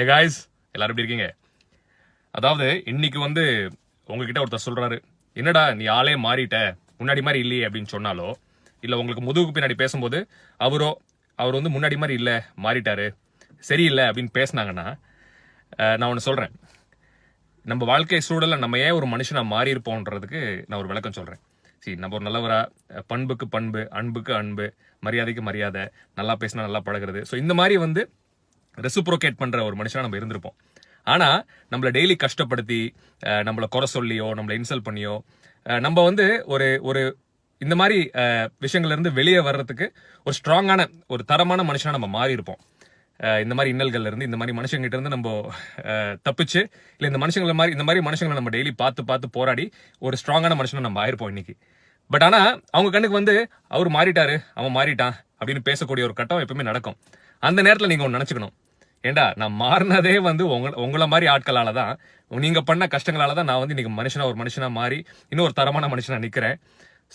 ஏ guys எல்லாரும் எப்படி இருக்கீங்க? அதாவது இன்னைக்கு வந்து உங்ககிட்ட ஒருத்தர் சொல்றாரு என்னடா நீ ஆளே மாறிட்ட? முன்னாடி மாதிரி இல்லையே அப்படின்னு சொன்னாலோ இல்லை உங்களுக்கு முதுகுக்கு பின்னாடி பேசும்போது அவரோ அவர் வந்து முன்னாடி மாதிரி இல்லை மாறிட்டாரு சரியில்லை அப்படின்னு பேசுனாங்கன்னா நான் ஒன்று சொல்கிறேன் நம்ம வாழ்க்கை சூழல்ல நம்ம ஏன் ஒரு மனுஷனாக மாறிருப்போன்றதுக்கு நான் ஒரு விளக்கம் சொல்கிறேன் சரி நம்ம ஒரு நல்லவரா பண்புக்கு பண்பு அன்புக்கு அன்பு மரியாதைக்கு மரியாதை நல்லா பேசினா நல்லா பழகுறது. ஸோ இந்த மாதிரி வந்து ரெசிப்ரோகேட் பண்ணுற ஒரு மனுஷனாக நம்ம இருந்திருப்போம். ஆனால் நம்மளை டெய்லி கஷ்டப்படுத்தி நம்மளை குறை சொல்லியோ நம்மளை இன்சல்ட் பண்ணியோ நம்ம வந்து ஒரு ஒரு இந்த மாதிரி விஷயங்கள்லேருந்து வெளியே வர்றதுக்கு ஒரு ஸ்ட்ராங்கான ஒரு தரமான மனுஷனாக நம்ம மாறி இருப்போம் இந்த மாதிரி இன்னல்கள்லேருந்து இந்த மாதிரி மனுஷங்கிட்ட இருந்து நம்ம தப்பிச்சு இல்லை இந்த மனுஷங்களை மாதிரி இந்த மாதிரி மனுஷங்களை நம்ம டெய்லி பார்த்து பார்த்து போராடி ஒரு ஸ்ட்ராங்கான மனுஷனை நம்ம ஆயிருப்போம் இன்னைக்கு. பட் ஆனால் அவங்க கண்ணுக்கு வந்து அவர் மாறிட்டாரு அவன் மாறிட்டான் அப்படின்னு பேசக்கூடிய ஒரு கட்டம் எப்பவுமே நடக்கும். அந்த நேரத்தில் நீங்கள் ஒன்று நினச்சிக்கணும். ஏண்டா நான் மாறினதே வந்து உங்க உங்களை மாதிரி ஆட்களால தான் நீங்க பண்ண கஷ்டங்களால தான் நான் வந்து இன்னைக்கு மனுஷனா ஒரு மனுஷனா மாறி இன்னும் ஒரு தரமான மனுஷனா நிக்கிறேன்.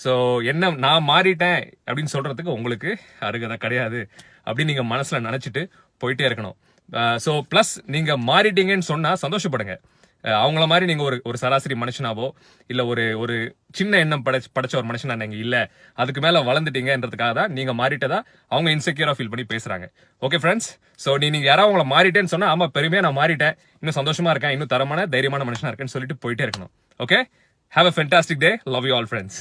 ஸோ என்ன நான் மாறிட்டேன் அப்படின்னு சொல்றதுக்கு உங்களுக்கு அருகதை கிடையாது அப்படின்னு நீங்க மனசுல நினைச்சிட்டு போயிட்டே இருக்கணும். ஸோ ப்ளஸ் நீங்கள் மாறிட்டீங்கன்னு சொன்னால் சந்தோஷப்படுங்க. அவங்கள மாதிரி நீங்கள் ஒரு ஒரு சராசரி மனுஷனாவோ இல்லை ஒரு ஒரு சின்ன எண்ணம் படைச்ச படைச்ச ஒரு மனுஷனா நீங்கள் இல்லை அதுக்கு மேலே வளர்ந்துட்டீங்கன்றதுக்காக தான் நீங்கள் மாறிட்டதா அவங்க இன்செக்யூராக ஃபீல் பண்ணி பேசுகிறாங்க ஓகே ஃப்ரெண்ட்ஸ் ஸோ நீ நீங்கள் யாராவது உங்களை மாறிட்டேன்னு சொன்னால் ஆமாம் பெருமையாக நான் மாறிட்டேன். இன்னும் சந்தோஷமாக இருக்கேன். இன்னும் தரமான தைரியமான மனுஷனாக இருக்கேன்னு சொல்லிட்டு போயிட்டே இருக்கணும். Okay have a fantastic day love you all friends